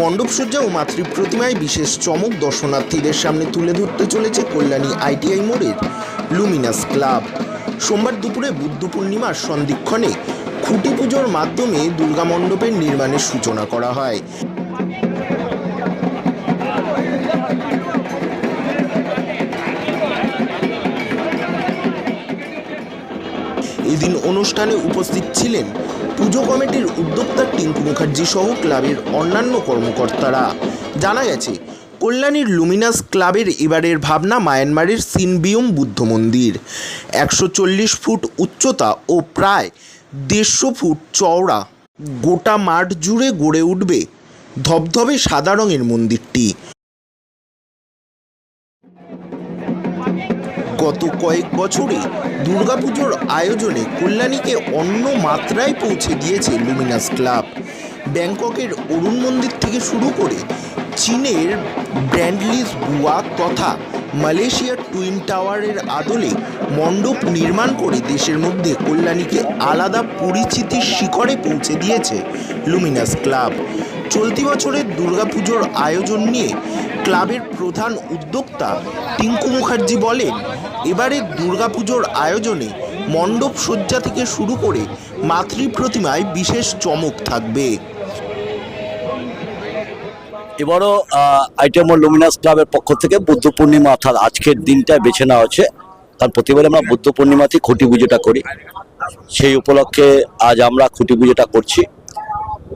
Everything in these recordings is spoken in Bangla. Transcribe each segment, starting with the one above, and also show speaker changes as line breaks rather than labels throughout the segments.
মণ্ডপসজ্জা ও মাতৃ প্রতিমায় বিশেষ চমক দর্শনার্থীদের সামনে তুলে ধরতে চলেছে কল্যাণী আইটিআই মোড়ের লুমিনাস ক্লাব। সোমবার দুপুরে বুদ্ধ পূর্ণিমার সন্ধিক্ষণে খুঁটি পুজোর মাধ্যমে দুর্গা মণ্ডপের নির্মাণের সূচনা করা হয়। অনুষ্ঠানে উপস্থিত ছিলেন পুজো কমিটির উদ্যোক্তা টিঙ্কু মুখার্জি সহ ক্লাবের অন্যান্য কর্মকর্তারা। জানা গেছে, কল্যাণীর লুমিনাস ক্লাবের এবারের ভাবনা মায়ানমারের সিনবিয়ম বুদ্ধ মন্দির। একশো চল্লিশ ফুট উচ্চতা ও প্রায় দেড়শো ফুট চওড়া গোটা মাঠ জুড়ে গড়ে উঠবে ধবধবে সাদা রঙের মন্দিরটি। গত কয়েক বছরে দুর্গাপুজোর আয়োজনে কল্যাণীকে অন্য মাত্রায় পৌঁছে দিয়েছে লুমিনাস ক্লাব। ব্যাংককের অরুণ মন্দির থেকে শুরু করে চীনের ব্র্যান্ডলিস বুয়া তথা মালয়েশিয়ার টুইন টাওয়ারের আদলে মণ্ডপ নির্মাণ করে দেশের মধ্যে কল্যাণীকে আলাদা পরিচিতির শিখরে পৌঁছে দিয়েছে লুমিনাস ক্লাব। চলতি বছরের দুর্গাপুজোর আয়োজন নিয়ে ক্লাবের প্রধান উদ্যোক্তা টিঙ্কু মুখার্জি বলেন, এবারে দুর্গাপুজোর আয়োজনে মণ্ডপ সজ্জা থেকে শুরু করে মাতৃ প্রতিমায় বিশেষ চমক থাকবে।
এবারও আইটেম লুমিনাস ক্লাবের পক্ষ থেকে বুদ্ধ পূর্ণিমা অর্থাৎ আজকের দিনটা বেছে নেওয়া হচ্ছে। কারণ প্রতিবারে আমরা বুদ্ধ পূর্ণিমাতেই খুঁটি পুজোটা করি। সেই উপলক্ষে আজ আমরা খুঁটি পুজোটা করছি।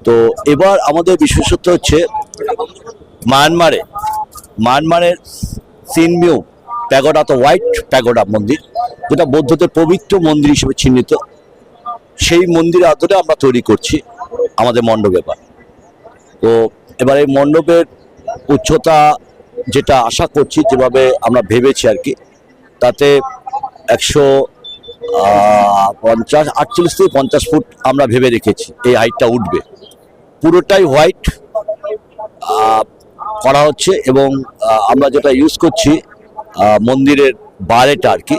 তো এবার আমাদের বিশেষত্ব হচ্ছে মায়ানমারে, মায়ানমারের সিনমিউ প্যাগোডা তো হোয়াইট প্যাগোডা মন্দির, যেটা বৌদ্ধদের পবিত্র মন্দির হিসেবে চিহ্নিত। সেই মন্দিরের আদরে আমরা তৈরি করছি আমাদের মণ্ডপ এবার। তো এবার এই মণ্ডপের উচ্চতা যেটা আশা করছি, যেভাবে আমরা ভেবেছি আর কি, তাতে একশো পঞ্চাশ, আটচল্লিশ থেকে পঞ্চাশ ফুট আমরা ভেবে রেখেছি, এই হাইটটা উঠবে। পুরোটাই হোয়াইট করা হচ্ছে এবং আমরা যেটা ইউজ করছি মন্দিরের বারেটা আর কি,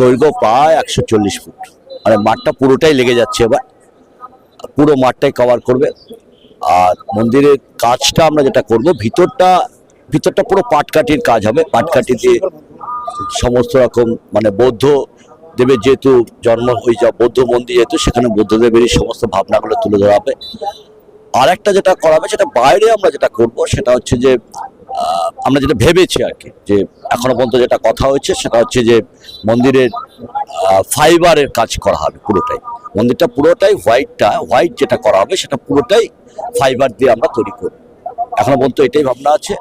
দৈর্ঘ্য প্রায় একশো চল্লিশ ফুট। মানে মাঠটা পুরোটাই লেগে যাচ্ছে এবার। পুরো মাঠটাই কভার করবে। আর মন্দিরের কাজটা আমরা যেটা করব, ভিতরটা ভিতরটা পুরো পাটকাঠির কাজ হবে। পাটকাঠি দিয়ে সমস্ত রকম মানে বৌদ্ধ দেবের যেহেতু জন্ম ওই যা বৌদ্ধ মন্দির যেহেতু, সেখানে বৌদ্ধদেবেরই সমস্ত ভাবনাগুলো তুলে ধরা হবে। আর একটা যেটা করা হবে, সেটা বাইরে আমরা যেটা করব, সেটা হচ্ছে যে আমরা যেটা ভেবেছি আর কি, যে এখনও পর্যন্ত যেটা কথা হয়েছে, সেটা হচ্ছে যে মন্দিরের ফাইবারের কাজ করা হবে পুরোটাই। মন্দিরটা পুরোটাই হোয়াইটটা, হোয়াইট যেটা করা হবে, সেটা পুরোটাই ফাইবার দিয়ে আমরা তৈরি করব। এখনও পর্যন্ত এটাই ভাবনা আছে।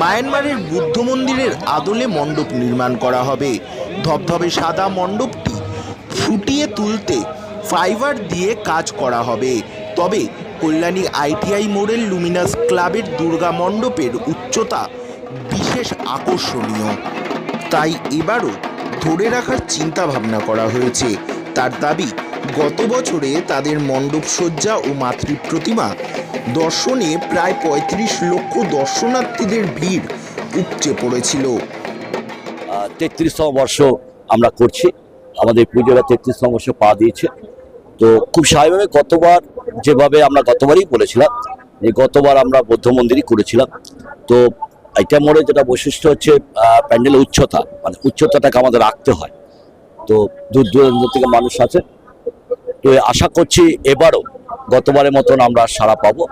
মায়ানমারের বুদ্ধ মন্দিরের আদলে মণ্ডপ নির্মাণ করা হবে। ধবধবে সাদা মণ্ডপটি ফুটিয়ে তুলতে ফাইবার দিয়ে কাজ করা হবে। তবে কল্যাণী আইটিআই মোড়ের লুমিনাস ক্লাবের দুর্গা মণ্ডপের উচ্চতা বিশেষ আকর্ষণীয়। তাই এবারও ধরে রাখার চিন্তা ভাবনা করা হয়েছে। তার দাবি, গত বছরে তাদের মণ্ডপ সজ্জা ও মাতৃ প্রতিমা দর্শনে প্রায় পঁয়ত্রিশ লক্ষ দর্শনার্থীদের ভিড় উপচে পড়েছিল।
তেত্রিশতম বর্ষ আমরা করছি। আমাদের পুজোরা তেত্রিশতম বর্ষ পা দিয়েছে। তো খুব স্বাভাবিকভাবে গতবার যেভাবে আমরা গতবারই বলেছিলাম, যে গতবার আমরা বৌদ্ধ মন্দিরই করেছিলাম। তো এটা মোড়ে যেটা বৈশিষ্ট্য হচ্ছে প্যান্ডেলের উচ্চতা মানে উচ্চতাটাকে আমাদের রাখতে হয়। তো দূর দূরান্ত থেকে মানুষ আছে। তো আশা করছি এবারও গতবারের মতন আমরা সাড়া পাবো।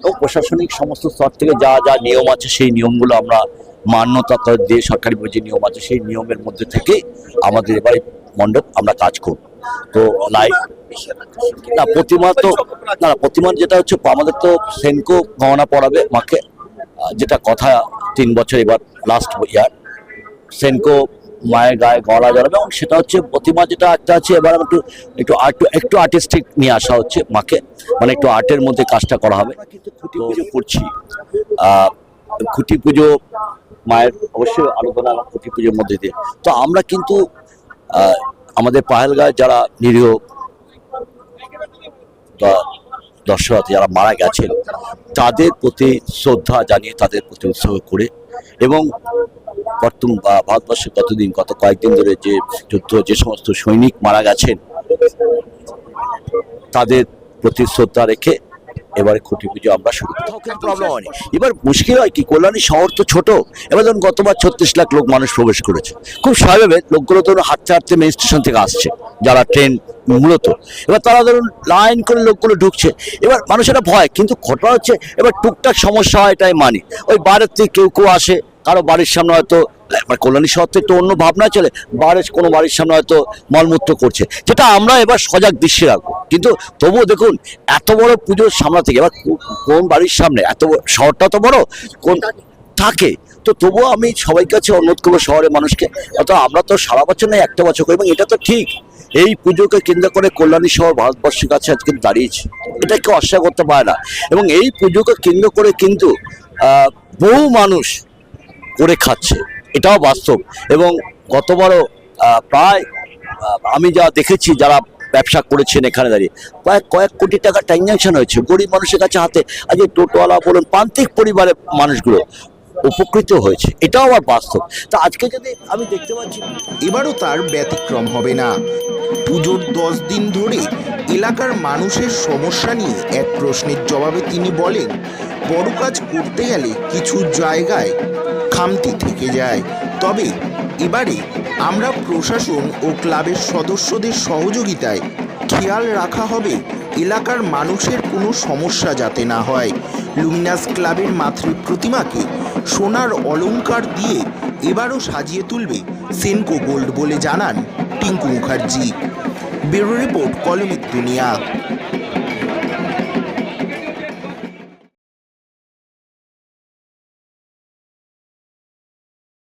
এবং প্রশাসনিক সমস্ত স্তর থেকে যা যা নিয়ম আছে সেই নিয়মগুলো আমরা মান্যতা দিয়ে সরকারি যে নিয়ম আছে সেই নিয়মের মধ্যে থেকে আমাদের এবারে মণ্ডপ আমরা কাজ করব। তো লাইট না প্রতিমা তো না না, প্রতিমা যেটা হচ্ছে আমাদের তো সেনকো গহনা পড়াবে মাকে। যেটা কথা তিন বছর এবার লাস্ট ইয়ার সেনকো মায়ের গায়ে গলা জড়াবে এবং সেটা হচ্ছে প্রতিমা যেটা একটা আছে, এবার একটু একটু আর্ট, একটু আর্টিস্টিক নিয়ে আসা হচ্ছে মাকে। মানে একটু আর্টের মধ্যে কাজটা করা হবে। খুঁটি পুজো করছি খুঁটি পুজো, মায়ের অবশ্যই আলোচনা খুঁটি পুজোর মধ্যে দিয়ে। তো আমরা কিন্তু আমাদের পাহেলগাঁয় যারা নিরীহ দ- দর্শনার্থী যারা মারা গেছেন, তাদের প্রতি শ্রদ্ধা জানিয়ে, তাদের প্রতি উৎসর্গ করে এবং বর্তমান বা ভারতবর্ষে কতদিন গত কয়েকদিন ধরে যে যুদ্ধ যে সমস্ত সৈনিক মারা গেছেন তাদের প্রতি শ্রদ্ধা রেখে এবারে খুঁটি পুজো আমরা শুরু প্রবলেম হয়নি। এবার মুশকিল হয় কি? কল্যাণী শহর তো ছোট। এবার ধরুন গতবার ছত্রিশ লাখ লোক মানুষ প্রবেশ করেছে। খুব স্বাভাবিক লোকগুলো ধরুন হাঁটতে হাঁটতে মেন স্টেশন থেকে আসছে যারা ট্রেন মূলত। এবার তারা ধরুন লাইন করে লোকগুলো ঢুকছে। এবার মানুষেরা ভয় কিন্তু ঘটনা হচ্ছে এবার টুকটাক সমস্যা হয় এটাই মানি। ওই বাইরের থেকে কেউ কেউ আসে কারও বাড়ির সামনে হয়তো এবার কল্যাণী শহর তো একটু অন্য ভাবনা চলে, বাড়ির, কোনো বাড়ির সামনে হয়তো মলমূত্র করছে। যেটা আমরা এবার সজাগ দৃশ্যে রাখব। কিন্তু তবুও দেখুন, এত বড় পুজোর সামনে থেকে, এবার কোন বাড়ির সামনে, এত শহরটা তো বড়, কোন থাকে। তো তবুও আমি সবাই কাছে অনুরোধ করব শহরের মানুষকে অত আমরা তো সারা বছর নয়, একটা বছর করি এবং এটা তো ঠিক। এই পুজোকে কেন্দ্র করে কল্যাণী শহর ভারতবর্ষের কাছে আজকে দাঁড়িয়েছে। এটা কেউ অস্বীকার করতে পারে না। এবং এই পুজোকে কেন্দ্র করে কিন্তু বহু মানুষ করে খাচ্ছে। এটাও বাস্তব। এবং গতবারও প্রায় আমি যা দেখেছি যারা ব্যবসা করেছেন এখানে দাঁড়িয়ে, প্রায় কয়েক কোটি টাকা ট্রানজাকশন হয়েছে গরিব মানুষের কাছে হাতে। আজ টোটোওয়ালা বলুন, প্রান্তিক পরিবারের মানুষগুলো উপকৃত হয়েছে। এটাও আমার বাস্তব। তা আজকে যদি আমি দেখতে পাচ্ছি,
এবারও তার ব্যতিক্রম হবে না। পুজোর দশ দিন ধরে এলাকার মানুষের সমস্যা নিয়ে এক প্রশ্নের জবাবে তিনি বলেন বড় কাজ করতে গেলে কিছু জায়গায় খামতি থেকে যায়। তবে এবারে আমরা প্রশাসন ও ক্লাবের সদস্যদের সহযোগিতায় খেয়াল রাখা হবে এলাকার মানুষের কোনো সমস্যা যাতে না হয়। লুমিনাস ক্লাবের মাতৃ প্রতিমাকে সোনার অলংকার দিয়ে এবারও সাজিয়ে তুলবে সেনকো গোল্ড বলে জানান টিঙ্কু মুখার্জি। ব্যুরো রিপোর্ট কলমিক দুনিয়া।